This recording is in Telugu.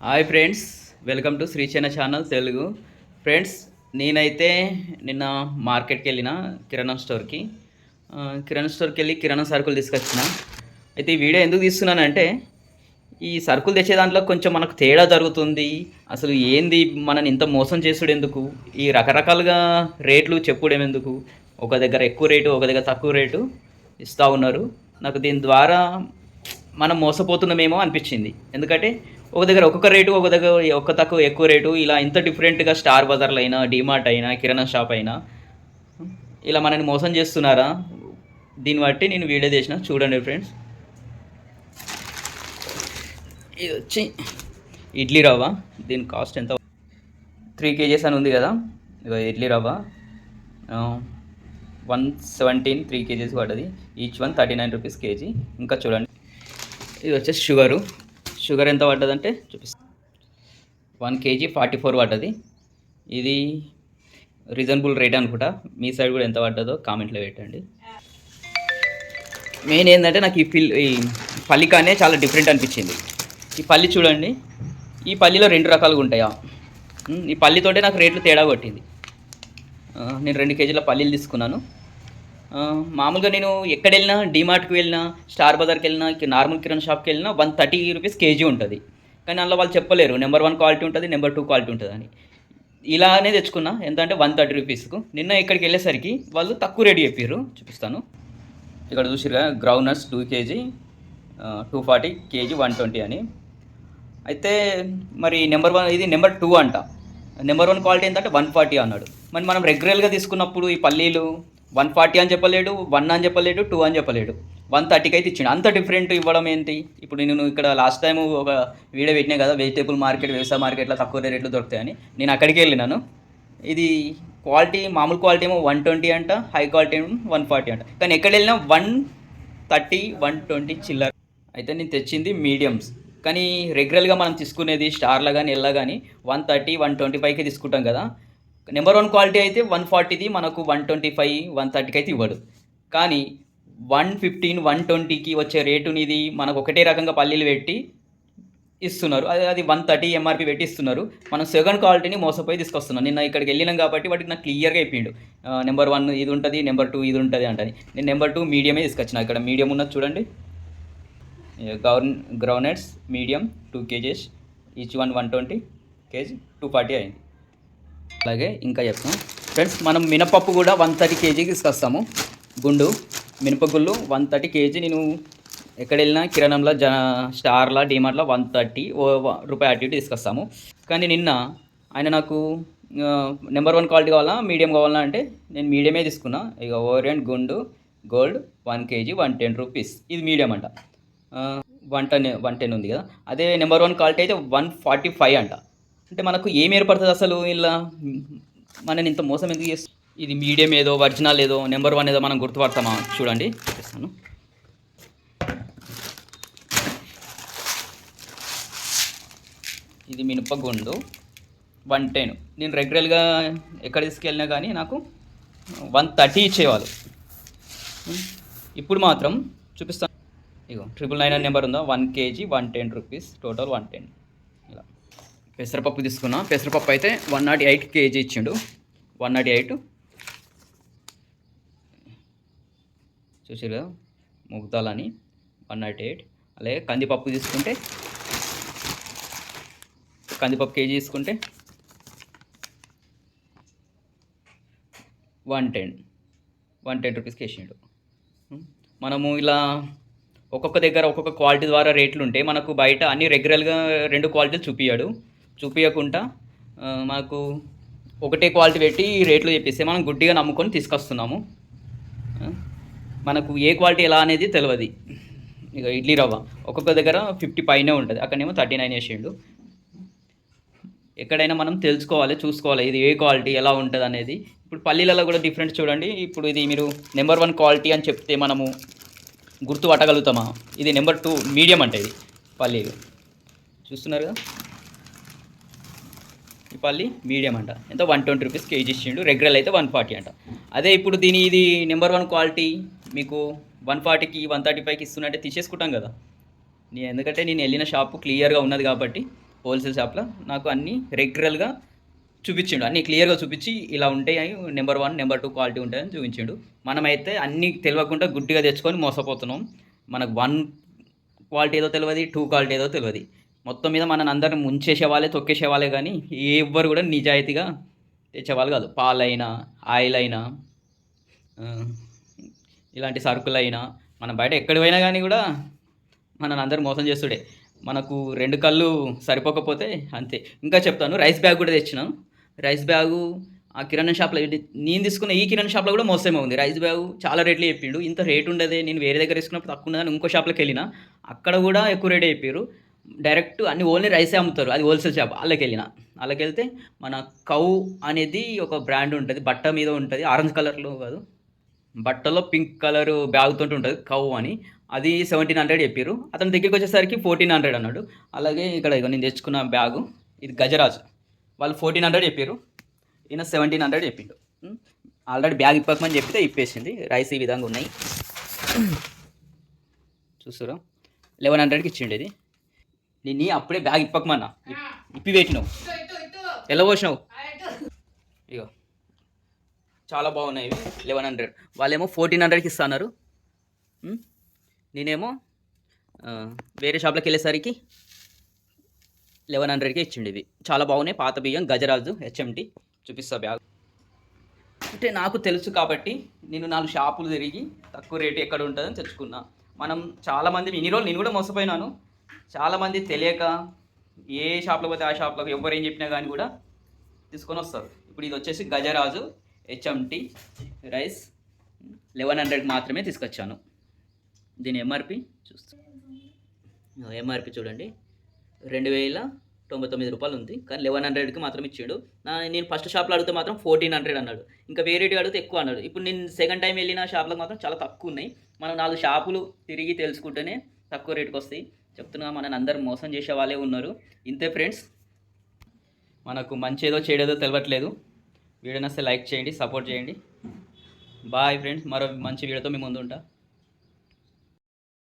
Hi friends welcome to Srichaina channel Telugu friends నేనైతే నిన్న మార్కెట్కి వెళ్ళిన కిరాణా స్టోర్కి ఆ, కిరాణా స్టోర్కి వెళ్ళి కిరాణా సరుకులు తీసుకొచ్చిన. అయితే ఈ వీడియో ఎందుకు తీస్తున్నానంటే ఈ సరుకులు తెచ్చే దాంట్లో కొంచెం మనకు తేడా జరుగుతుంది. అసలు ఏంది మనని ఇంత మోసం చేసుడు ఎందుకు? ఈ రకరకాలుగా రేట్లు చెప్పుడేం ఎందుకు? ఒక దగ్గర ఎక్కువ రేటు ఒక దగ్గర తక్కువ రేటు ఇస్తూ ఉన్నారు. నాకు దీని ద్వారా మనం మోసపోతున్నామేమో అనిపించింది. ఎందుకంటే ఒక దగ్గర ఒక్కొక్క రేటు ఒక దగ్గర ఒక్క తక్కువ ఎక్కువ రేటు ఇలా ఇంత డిఫరెంట్గా స్టార్ బజార్లు అయినా డిమార్ట్ అయినా కిరాణా షాప్ అయినా ఇలా మనని మోసం చేస్తున్నారా? దీన్ని బట్టి నేను వీడియో చేసిన చూడండి ఫ్రెండ్స్. ఇది వచ్చి ఇడ్లీ రవ్వ. దీని కాస్ట్ ఎంత? త్రీ కేజీస్ అని ఉంది కదా. ఇక ఇడ్లీ రవ్వ. వన్ సెవెంటీన్ త్రీ కేజీస్ పడ్డది. Each one thirty nine rupees kg. ఇంకా చూడండి. ఇది వచ్చేసి షుగరు. షుగర్ ఎంత పడ్డదంటే చూపిస్తాను వన్ కేజీ ఫార్టీ ఫోర్ పడ్డది. ఇది రీజనబుల్ రేట్ అనుకుంటా. మీ సైడ్ కూడా ఎంత పడ్డదో కామెంట్లో పెట్టండి. మెయిన్ ఏంటంటే నాకు ఈ పిల్ ఈ పల్లికానే చాలా డిఫరెంట్ అనిపించింది. ఈ పల్లి చూడండి. ఈ పల్లిలో రెండు రకాలుగా ఉంటాయా? ఈ పల్లితోటే నాకు రేట్లు తేడా కొట్టింది. నేను రెండు కేజీల పల్లీలు తీసుకున్నాను. మామూలుగా నేను ఎక్కడ వెళ్ళినా డీమార్ట్కి వెళ్ళినా స్టార్ బజార్కి వెళ్ళినా నార్మల్ కిరాణా షాప్కి వెళ్ళినా వన్ థర్టీ రూపీస్ కేజీ ఉంటుంది. కానీ అందులో వాళ్ళు చెప్పలేరు నెంబర్ వన్ క్వాలిటీ ఉంటుంది నెంబర్ టూ క్వాలిటీ ఉంటుంది అని. ఇలానే తెచ్చుకున్నా ఎంత అంటే వన్ థర్టీ రూపీస్కు. నిన్న ఇక్కడికి వెళ్ళేసరికి వాళ్ళు తక్కువ రేట్ చెప్పారు చూపిస్తాను. ఇక్కడ చూసిరుగా ground two kg two forty kg one twenty అని. అయితే మరి నెంబర్ వన్ ఇది నెంబర్ టూ అంట. నెంబర్ వన్ క్వాలిటీ ఏంటంటే వన్ ఫార్టీ అన్నాడు. మరి మనం రెగ్యులర్గా తీసుకున్నప్పుడు ఈ పల్లీలు వన్ ఫార్టీ అని చెప్పలేడు వన్ అని చెప్పలేడు టూ అని చెప్పలేడు. వన్ థర్టీకి అయితే ఇచ్చిండు. అంత డిఫరెంట్ ఇవ్వడం ఏంటి? ఇప్పుడు నేను ఇక్కడ లాస్ట్ టైం ఒక వీడియో పెట్టినా కదా వెజిటేబుల్ మార్కెట్ వ్యవసాయ మార్కెట్లో తక్కువ రేట్లు దొరుకుతాయని. నేను అక్కడికి వెళ్ళినాను. ఇది క్వాలిటీ మామూలు క్వాలిటీ ఏమో వన్ ట్వంటీ అంట హై క్వాలిటీ ఏమో వన్ ఫార్టీ అంట. కానీ ఎక్కడ వెళ్ళినా వన్ థర్టీ వన్ ట్వంటీ చిల్లర అయితే నేను తెచ్చింది మీడియమ్స్ కానీ రెగ్యులర్గా మనం తీసుకునేది స్టార్లో కానీ ఎల్లా కానీ వన్ థర్టీ వన్ ట్వంటీ ఫైవ్కి తీసుకుంటాం కదా. నెంబర్ వన్ క్వాలిటీ అయితే వన్ ఫార్టీది మనకు వన్ ట్వంటీ ఫైవ్ వన్ థర్టీకి అయితే ఇవ్వడు. కానీ వన్ ఫిఫ్టీన్ వన్ ట్వంటీకి వచ్చే రేటునిది మనకు ఒకటే రకంగా పల్లీలు పెట్టి ఇస్తున్నారు. అది అది వన్ థర్టీ ఎంఆర్పి పెట్టి ఇస్తున్నారు. మనం సెకండ్ క్వాలిటీని మోసపోయి తీసుకొస్తున్నాం. నిన్న ఇక్కడికి వెళ్ళినాం కాబట్టి వాటికి నాకు క్లియర్గా అయిపోయిండు నెంబర్ వన్ ఇది ఉంటుంది నెంబర్ టూ ఇది ఉంటుంది అంటది. నేను నెంబర్ టూ మీడియమే తీసుకొచ్చిన. ఇక్కడ మీడియం ఉన్నది చూడండి. Govern groundnuts medium two kgs each one one twenty kg two forty అయింది. అలాగే ఇంకా చెప్తాం. ఫ్రెండ్స్ మనం మినపప్పు కూడా వన్ థర్టీ కేజీకి తీసుకొస్తాము. గుండు మినపగుళ్ళు వన్ థర్టీ కేజీ నేను ఎక్కడ వెళ్ళినా కిరాణంలో జ స్టార్లా డిమార్ట్లో వన్ థర్టీ ఓ రూపాయి అటు ఇటు తీసుకొస్తాము. కానీ నిన్న ఆయన నాకు నెంబర్ వన్ క్వాలిటీ కావాలా మీడియం కావాలా అంటే నేను మీడియమే తీసుకున్నా. ఇక ఓరియంట్ గుండు gold one kg one ten rupees. ఇది మీడియం అంట. వన్ టెన్ వన్ టెన్ ఉంది కదా. అదే నెంబర్ వన్ క్వాలిటీ అయితే వన్ ఫార్టీ ఫైవ్ అంట. అంటే మనకు ఏం ఏర్పడుతుంది అసలు ఇలా? మనని ఇంత మోసం ఎందుకు చేస్తుంది ఇది మీడియం ఏదో ఒరిజినల్ ఏదో నెంబర్ వన్ ఏదో మనం గుర్తుపడతామా? చూడండి చూపిస్తాను ఇది మినపగుండు వన్ టెన్ నేను రెగ్యులర్గా ఎక్కడ తీసుకెళ్ళినా కానీ నాకు వన్ థర్టీ ఇచ్చేవాళ్ళు. ఇప్పుడు మాత్రం చూపిస్తాను ఇగో ట్రిపుల్ నైన్ నెంబర్ ఉందా? One kg one ten rupees total one ten పెసరపప్పు తీసుకున్నా. పెసరపప్పు అయితే వన్ నాట్ ఎయిట్ కేజీ ఇచ్చిండు. One nought eight. చూసారు కదా? ముగ్దాలని వన్ నాట్ ఎయిట్. అలాగే కందిపప్పు తీసుకుంటే కందిపప్పు కేజీ తీసుకుంటే వన్ టెన్. వన్ టెన్ రూపీస్కి వేసిండు మనము ఇలా ఒక్కొక్క దగ్గర ఒక్కొక్క క్వాలిటీ ద్వారా రేట్లు ఉంటే మనకు బయట అన్ని రెగ్యులర్గా రెండు క్వాలిటీలు చూపించాడు చూపించకుండా మాకు ఒకటే క్వాలిటీ పెట్టి రేట్లు చెప్పేస్తే మనం గుడ్డిగా నమ్ముకొని తీసుకొస్తున్నాము. మనకు ఏ క్వాలిటీ ఎలా అనేది తెలియదు ఇక ఇడ్లీ రవ్వ ఒక్కొక్క దగ్గర ఫిఫ్టీ పైనే ఉంటుంది. అక్కడనేమో థర్టీ నైన్ వేసిండు ఎక్కడైనా మనం తెలుసుకోవాలి చూసుకోవాలి ఇది ఏ క్వాలిటీ ఎలా ఉంటుంది అనేది. ఇప్పుడు పల్లీలలో కూడా డిఫరెంట్ చూడండి. ఇప్పుడు ఇది మీరు నెంబర్ వన్ క్వాలిటీ అని చెప్తే మనము గుర్తు పట్టగలుగుతామా ఇది నెంబర్ టూ మీడియం అంటే ఇది పల్లీలు. చూస్తున్నారు కదా? పల్లి మీడియం అంట. ఎంత? వన్ ట్వంటీ రూపీస్ కేజీ ఇచ్చిండు. రెగ్యులర్ అయితే వన్ ఫార్టీ అంట. అదే ఇప్పుడు దీని ఇది నెంబర్ వన్ క్వాలిటీ మీకు వన్ ఫార్టీకి వన్ థర్టీ ఫైవ్కి ఇస్తున్నట్టే తీసేసుకుంటాం కదా. నేను ఎందుకంటే నేను వెళ్ళిన షాపు క్లియర్గా ఉన్నది కాబట్టి హోల్సేల్ షాప్లో నాకు అన్నీ రెగ్యులర్గా చూపించిండు. అన్నీ క్లియర్గా చూపించి ఇలా ఉంటాయి number one number two quality ఉంటాయని చూపించిండు. మనమైతే అన్నీ తెలియకుండా గుడ్డిగా తెచ్చుకొని మోసపోతున్నాం. మనకు వన్ క్వాలిటీ ఏదో తెలియదు టూ క్వాలిటీ ఏదో తెలియదు. మొత్తం మీద మన అందరిని ముంచేసే వాళ్ళే తొక్కేసే వాళ్ళే కానీ ఎవ్వరు కూడా నిజాయితీగా తెచ్చేవాళ్ళు కాదు. పాలైనా ఆయిల్ అయినా ఇలాంటి సరుకులైనా మనం బయట ఎక్కడి పోయినా కానీ కూడా మనల్ని అందరూ మోసం చేస్తుడే. మనకు రెండు కళ్ళు సరిపోకపోతే అంతే. ఇంకా చెప్తాను రైస్ బ్యాగ్ కూడా తెచ్చినాను రైస్ బ్యాగు ఆ కిరాణా షాప్లో నేను తీసుకున్న ఈ కిరాణా షాప్లో కూడా మోసమే ఉంది. రైస్ బ్యాగు చాలా రేట్లు చెప్పిండు. ఇంత రేట్ ఉండదే నేను వేరే దగ్గర తీసుకున్నప్పుడు తక్కువ ఉన్నదని ఇంకో షాప్లోకి వెళ్ళిన అక్కడ కూడా ఎక్కువ రేటే చెప్పారు డైరెక్ట్ అన్ని ఓన్లీ రైసే అమ్ముతారు. అది హోల్సేల్ షాప్. వాళ్ళకి వెళ్ళిన వాళ్ళకి వెళ్తే మన కౌ అనేది ఒక బ్రాండ్ ఉంటుంది. బట్ట మీద ఉంటుంది. ఆరెంజ్ కలర్లో కాదు. బట్టలో పింక్ కలర్ బ్యాగ్తో ఉంటుంది కౌ అని. అది సెవెంటీన్ హండ్రెడ్ చెప్పారు అతని దగ్గరికి వచ్చేసరికి ఫోర్టీన్ హండ్రెడ్ అన్నాడు. అలాగే ఇక్కడ నేను తెచ్చుకున్న బ్యాగు ఇది గజరాజ్. వాళ్ళు ఫోర్టీన్ హండ్రెడ్ చెప్పారు ఈయన సెవెంటీన్ హండ్రెడ్ చెప్పిండు. ఆల్రెడీ బ్యాగ్ ఇప్పకమని చెప్తే ఇప్పేసింది. రైస్ ఈ విధంగా ఉన్నాయి. చూసారా లెవెన్ హండ్రెడ్కి ఇచ్చిండు ఇది. నిన్ను అప్పుడే బ్యాగ్ ఇప్పకమన్నా. ఇప్- ఇప్పి పెట్టినావు. ఎలా పోసినావు? ఇగో. చాలా బాగున్నాయి ఇవి లెవెన్ హండ్రెడ్ వాళ్ళేమో ఫోర్టీన్ హండ్రెడ్కి ఇస్తున్నారు. నేనేమో వేరే షాప్లోకి వెళ్ళేసరికి లెవెన్ హండ్రెడ్కి ఇచ్చిండు ఇవి. చాలా బాగున్నాయి పాత బియ్యం గజరాజు హెచ్ఎంటి చూపిస్తా బ్యాగ్. అంటే నాకు తెలుసు కాబట్టి నేను నాలుగు షాపులు తిరిగి తక్కువ రేటు ఎక్కడ ఉంటుందని తెచ్చుకున్నా. మనం చాలామంది ఇన్ని రోజులు నేను కూడా మోసపోయినాను. చాలామంది తెలియక ఏ షాప్లో పోతే ఆ షాప్లో ఎవరు ఏం చెప్పినా కానీ కూడా తీసుకొని వస్తారు. ఇప్పుడు ఇది వచ్చేసి Gajaraju HMT rice eleven hundred మాత్రమే తీసుకొచ్చాను. దీని ఎంఆర్పి చూస్తాను ఎంఆర్పి చూడండి. రెండు వేల తొంభై తొమ్మిది రూపాయలు ఉంది. కానీ లెవెన్ హండ్రెడ్కి మాత్రం ఇచ్చాడు. నేను ఫస్ట్ షాప్లో అడిగితే మాత్రం ఫోర్టీన్ హండ్రెడ్ అన్నాడు. ఇంకా వేరేటి అడిగితే ఎక్కువ అన్నాడు. ఇప్పుడు నేను సెకండ్ టైం వెళ్ళిన షాప్లకు మాత్రం చాలా తక్కువ ఉన్నాయి. మనం నాలుగు షాపులు తిరిగి తెలుసుకుంటేనే తక్కువ రేటుకి వస్తాయి. చెప్తున్నా మనని అందరు మోసం చేసే వాళ్ళే ఉన్నారు. ఇంతే ఫ్రెండ్స్ మనకు మంచి ఏదో చెడేదో తెలియట్లేదు వీడియో నస్తే లైక్ చేయండి సపోర్ట్ చేయండి. బాయ్ ఫ్రెండ్స్ మరో మంచి వీడియోతో మీ ముందు ఉంటా